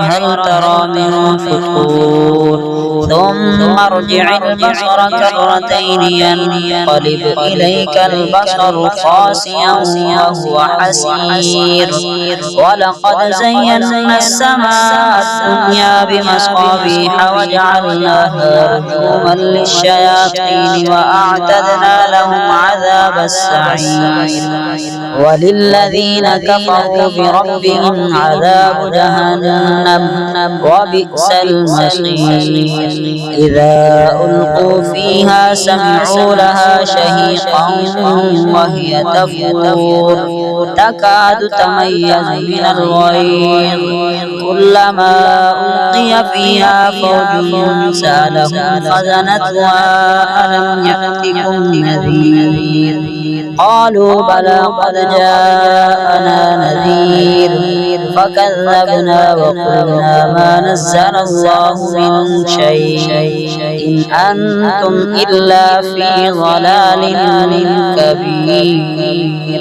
هل ترى من فتور ثم ارجع البصر كرتين ينقلب إليك البصر خاسئا وهو حسير. ولقد زينا السماء الدنيا بمصابيح وجعلناها رجوما للشياطين وأعتدنا لهم عذاب السعير. وللذين كفروا بربهم عذاب جهنم. وبئس المصير. إذا ألقوا فيها سمعوا لها شهيقا وهي تفور تكاد تميز من الغيظ كلما ألقي فيها فوج سألهم خزنتها ألم يأتكم نذير قالوا بلى قد جاءنا نذير فكذبنا وقلنا ما نزل الله من شيء. إن أنتم إلا في ضلال كبير.